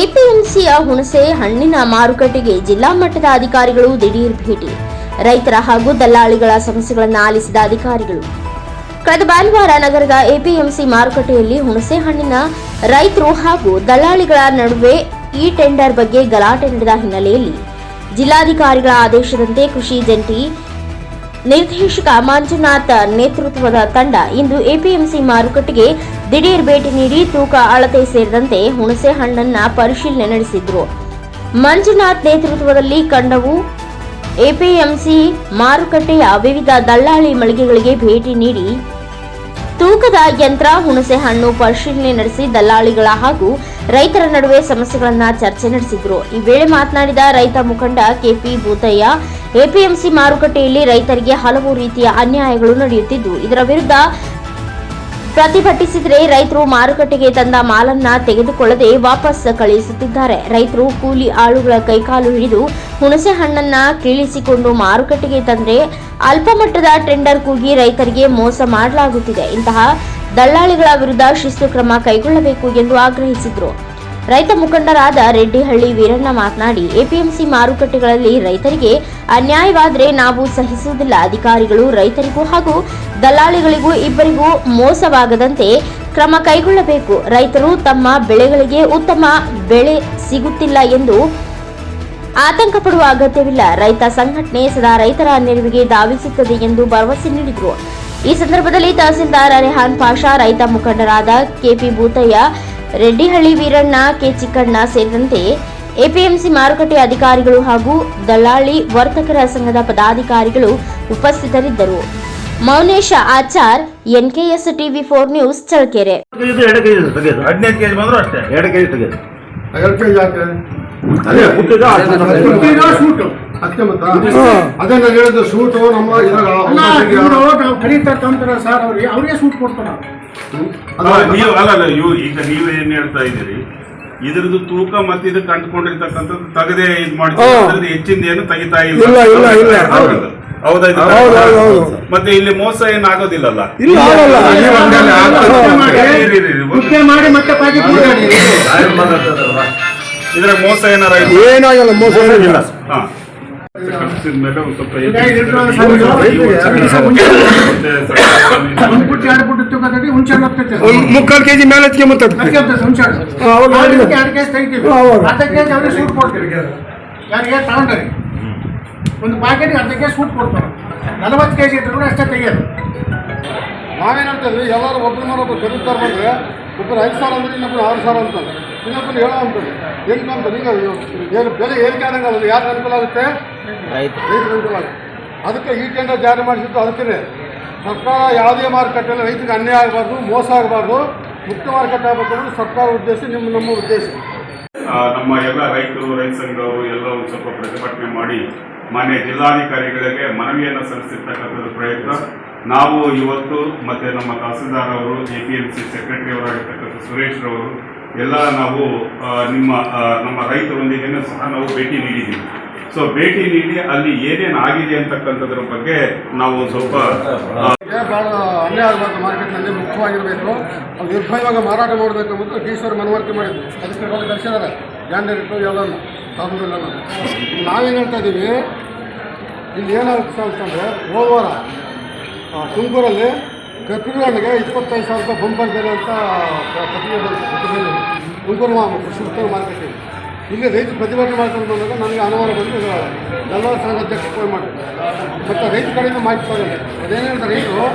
ಎಪಿಎಂಸಿಯ ಹುಣಸೆ ಹಣ್ಣಿನ ಮಾರುಕಟ್ಟೆಗೆ ಜಿಲ್ಲಾ ಮಟ್ಟದ ಅಧಿಕಾರಿಗಳು ದಿಢೀರ್ ಭೇಟಿ. ರೈತರ ಹಾಗೂ ದಲ್ಲಾಳಿಗಳ ಸಮಸ್ಯೆಗಳನ್ನು ಆಲಿಸಿದ ಅಧಿಕಾರಿಗಳು. ಕಳೆದ ಭಾನುವಾರ ನಗರದ ಎಪಿಎಂಸಿ ಮಾರುಕಟ್ಟೆಯಲ್ಲಿ ಹುಣಸೆ ಹಣ್ಣಿನ ರೈತರು ಹಾಗೂ ದಲ್ಲಾಳಿಗಳ ನಡುವೆ ಈ ಟೆಂಡರ್ ಬಗ್ಗೆ ಗಲಾಟೆ ನಡೆದ ಹಿನ್ನೆಲೆಯಲ್ಲಿ ಜಿಲ್ಲಾಧಿಕಾರಿಗಳ ಆದೇಶದಂತೆ ಕೃಷಿ ಜಂಟಿ ನಿರ್ದೇಶಕ ಮಂಜುನಾಥ್ ನೇತೃತ್ವದ ತಂಡ ಇಂದು ಎಪಿಎಂಸಿ ಮಾರುಕಟ್ಟೆಗೆ ದಿಢೀರ್ ಭೇಟಿ ನೀಡಿ ತೂಕ ಅಳತೆ ಸೇರಿದಂತೆ ಹುಣಸೆ ಹಣ್ಣನ್ನ ಪರಿಶೀಲನೆ ನಡೆಸಿದ್ರು. ಮಂಜುನಾಥ್ ನೇತೃತ್ವದಲ್ಲಿ ಕಂಡವು, ಎಪಿಎಂಸಿ ಮಾರುಕಟ್ಟೆಯ ವಿವಿಧ ದಳ್ಳಾಳಿ ಮಳಿಗೆಗಳಿಗೆ ಭೇಟಿ ನೀಡಿ ತೂಕದ ಯಂತ್ರ, ಹುಣಸೆ ಹಣ್ಣು ಪರಿಶೀಲನೆ ನಡೆಸಿ ದಲ್ಲಾಳಿಗಳ ಹಾಗೂ ರೈತರ ನಡುವೆ ಸಮಸ್ಯೆಗಳನ್ನ ಚರ್ಚೆ ನಡೆಸಿದ್ರು. ಈ ವೇಳೆ ಮಾತನಾಡಿದ ರೈತ ಮುಖಂಡ ಕೆಪಿ ಭೂತಯ್ಯ, ಎಪಿಎಂಸಿ ಮಾರುಕಟ್ಟೆಯಲ್ಲಿ ರೈತರಿಗೆ ಹಲವು ರೀತಿಯ ಅನ್ಯಾಯಗಳು ನಡೆಯುತ್ತಿದ್ದು, ಇದರ ವಿರುದ್ಧ ಪ್ರತಿಭಟಿಸಿದರೆ ರೈತರು ಮಾರುಕಟ್ಟೆಗೆ ತಂದ ಮಾಲನ್ನ ತೆಗೆದುಕೊಳ್ಳದೆ ವಾಪಸ್ ಕಳುಹಿಸುತ್ತಿದ್ದಾರೆ ರೈತರು ಕೂಲಿ ಆಳುಗಳ ಕೈಕಾಲು ಹಿಡಿದು ಹುಣಸೆ ಹಣ್ಣನ್ನ ಕೀಳಿಸಿಕೊಂಡು ಮಾರುಕಟ್ಟೆಗೆ ತಂದರೆ ಅಲ್ಪಮಟ್ಟದ ಟೆಂಡರ್ ಕೂಗಿ ರೈತರಿಗೆ ಮೋಸ ಮಾಡಲಾಗುತ್ತಿದೆ. ಇಂತಹ ದಳ್ಳಾಳಿಗಳ ವಿರುದ್ಧ ಶಿಸ್ತು ಕ್ರಮ ಕೈಗೊಳ್ಳಬೇಕು ಎಂದು ಆಗ್ರಹಿಸಿದರು. ರೈತ ಮುಖಂಡರಾದ ರೆಡ್ಡಿಹಳ್ಳಿ ವೀರಣ್ಣ ಮಾತನಾಡಿ, ಎಪಿಎಂಸಿ ಮಾರುಕಟ್ಟೆಗಳಲ್ಲಿ ರೈತರಿಗೆ ಅನ್ಯಾಯವಾದರೆ ನಾವು ಸಹಿಸುವುದಿಲ್ಲ. ಅಧಿಕಾರಿಗಳು ರೈತರಿಗೂ ಹಾಗೂ ದಲ್ಲಾಳಿಗಳಿಗೂ ಇಬ್ಬರಿಗೂ ಮೋಸವಾಗದಂತೆ ಕ್ರಮ ಕೈಗೊಳ್ಳಬೇಕು. ರೈತರು ತಮ್ಮ ಬೆಳೆಗಳಿಗೆ ಉತ್ತಮ ಬೆಳೆ ಸಿಗುತ್ತಿಲ್ಲ ಎಂದು ಆತಂಕ ಪಡುವ ಅಗತ್ಯವಿಲ್ಲ. ರೈತ ಸಂಘಟನೆ ಸದಾ ರೈತರ ನೆರವಿಗೆ ಧಾವಿಸುತ್ತದೆ ಎಂದು ಭರವಸೆ ನೀಡಿದರು. ಈ ಸಂದರ್ಭದಲ್ಲಿ ತಹಸೀಲ್ದಾರ್ ರೆಹಾನ್ ಪಾಷಾ, ರೈತ ಮುಖಂಡರಾದ K P Bhutayya Reddihalli Veeranna K. Chikkanna ಸೇರಿದಂತೆ ಎಪಿಎಂಸಿ ಮಾರುಕಟ್ಟೆ ಅಧಿಕಾರಿಗಳು ಹಾಗೂ ದಲ್ಲಾಳಿ ವರ್ತಕರ ಸಂಘದ ಪದಾಧಿಕಾರಿಗಳು ಉಪಸ್ಥಿತರಿದ್ದರು. Mounesha Achar NKS TV four news Challakere. ಅದೇ ನಾನು ಹೇಳಿದ್ದು ನಮ್ಮ ಸರ್ ಅವ್ರಿಗೆ ಅವ್ರಿಗೆ ಸೂಟ್ ಕೊಡ್ತಾರ. ನೀವು ಅಲ್ಲ ಇವು ಈಗ ನೀವು ಏನ್ ಹೇಳ್ತಾ ಇದ್ದೀರಿ? ಇದ್ರದ್ದು ತೂಕ ಮತ್ತೆ ಇದು ಕಂಡುಕೊಂಡಿರ್ತಕ್ಕಂಥದ್ದು ತಗದೆ ಇದು ಮಾಡಿ ಹೆಚ್ಚಿಂದ ಏನು ತೆಗಿತಾ ಇಲ್ಲ, ಇಲ್ಲ, ಇಲ್ಲ. ಹೌದು. ಹೌದಾ. ಇದು? ಹೌದು, ಹೌದು, ಹೌದು. ಮತ್ತೆ ಇಲ್ಲಿ ಮೋಸ ಏನಾಗೋದಿಲ್ಲಲ್ಲ ಇದ್ರಾಗ ಮೋಸ ಏನಾರ? ಏನಾಗಲ್ಲ ಮೋಸ ಏನಿಲ್ಲ. ಮುಕ್ಕಾಲು ಕೆಜಿ ಮೇಲೆ ಹಚ್ಕೊಂಬತ್ತದ ಸೂಟ್ ಕೊಡ್ತೀವಿ ಯಾರಿಗೆ ತಗೊಂಡ್ರಿ? ಒಂದು ಪ್ಯಾಕೆಟ್ ಅರ್ಧ ಕೆಜಿ ಸೂಟ್ ಕೊಡ್ತಾರೆ. ನಲವತ್ತು ಕೆಜಿ ಇದ್ರು ಕೂಡ ಅಷ್ಟೇ ತೆಗಿಯೋದು. ನಾವೇನಂತೀವಿ ಎಲ್ಲರೂ ಒಬ್ರು ಒಬ್ರು ಕರೀತಾರೆ ಬಂದ್ರೆ ಒಬ್ಬರು ಐದು ಸಾವಿರ ಅಂದ್ರೆ ಇನ್ನೊಬ್ರು ಆರು ಸಾವಿರ ಅಂತಾರೆ. ಇನ್ನೊಬ್ಬರು ಹೇಳೋ ಅಂತಾರೆ. ಏನು ಅಂತ ಈಗ ಏನು ಬೆಲೆ ಏರಿಕೆ ಆದಂಗೆ ಅದು ಯಾರು ಅನುಕೂಲ ಆಗುತ್ತೆ? ಅದಕ್ಕೆ ಈ ಟೆಂಡರ್ ಜಾರಿ ಮಾಡಿಸಿದ್ದು ಅದಕ್ಕೆ ಸರ್ಕಾರ ಯಾವುದೇ ಮಾರುಕಟ್ಟೆಯಲ್ಲಿ ರೈತರಿಗೆ ಅನ್ಯಾಯ ಆಗಬಾರ್ದು ಮೋಸ ಆಗಬಾರ್ದು ಮುಕ್ತ ಮಾರುಕಟ್ಟೆ ಆಗಬೇಕು ಅನ್ನೋದು ಸರ್ಕಾರ ಉದ್ದೇಶ ನಿಮ್ಮ ನಮ್ಮ ಉದ್ದೇಶ. ನಮ್ಮ ಎಲ್ಲ ರೈತರು ರೈತ ಸಂಘದವರು ಎಲ್ಲ ಒಂದು ಸ್ವಲ್ಪ ಪ್ರತಿಭಟನೆ ಮಾಡಿ ಮಾನ್ಯ ಜಿಲ್ಲಾಧಿಕಾರಿಗಳಿಗೆ ಮನವಿಯನ್ನು ಸಲ್ಲಿಸಿರ್ತಕ್ಕಂಥದ್ದು ಪ್ರಯತ್ನ. ನಾವು ಇವತ್ತು ಮತ್ತು ನಮ್ಮ ತಹಸೀಲ್ದಾರ್ ಅವರು A P M C secretary ಅವರಾಗಿರ್ತಕ್ಕಂಥ Suresh ರವರು ಎಲ್ಲ ನಾವು ನಿಮ್ಮ ನಮ್ಮ ರೈತರೊಂದಿಗೆ ಸಹ ನಾವು ಭೇಟಿ ನೀಡಿದ್ದೀವಿ. ಸೊ ಭೇಟಿ ನೀಡಿ, ಅಲ್ಲಿ ಏನೇನು ಆಗಿದೆ ಅಂತಕ್ಕಂಥದ್ರ ಬಗ್ಗೆ ನಾವು ಸ್ವಲ್ಪ ಭಾಳ ಅನ್ಯಾಯ ಆಗಬಾರ್ದು ಮಾರ್ಕೆಟ್ನಲ್ಲಿ ಮುಖ್ಯವಾಗಿರಬೇಕು. ನಿರ್ಭಯವಾಗಿ ಮಾರಾಟ ಮಾಡಬೇಕು ಅಂತ ಈಶ್ವರ ಮನವರಿಕೆ ಮಾಡಿದ್ರು. ಅದಕ್ಕೆ ಇವಾಗ ಕಳಿಸಿದ್ದಾರೆ ಕ್ಯಾಂಡಿಡೇಟು ಎಲ್ಲನೂ ಸಾಧುದೆಲ್ಲ ನಾವೇನು ಹೇಳ್ತಾ ಇದ್ದೀವಿ ಇಲ್ಲಿ ಏನಾಗುತ್ತೆ ಅಂತಂದರೆ ಹೋದ ವಾರ ತುಮಕೂರಲ್ಲಿ ಕಪಿಲನಿಗೆ ಇಪ್ಪತ್ತೈದು ಸಾವಿರ ರೂಪಾಯಿ ಬಂಪರ್ ಬೆಲೆ ಅಂತ ಪ್ರತಿಭೆ. ತುಮಕೂರು ಕೃಷಿ ಉತ್ತರ ಮಾರ್ಕೆಟಿಗೆ. ಇಲ್ಲಿ ರೈತರು ಪ್ರತಿಭಟನೆ ಮಾಡ್ತಾರೆ ಬಂದಾಗ ನನಗೆ ಅನುಮಾನ ಬಂದು ಎಲ್ಲ ಸಂಘ ಅಧ್ಯಕ್ಷ ಫೋನ್ ಮಾಡಿ ಮತ್ತು ರೈತ ಕಡೆಯಿಂದ ಮಾಹಿತಿ ತಗೊಂಡೆ ಅದೇನು ಹೇಳ್ತಾರೆ ರೈತರು?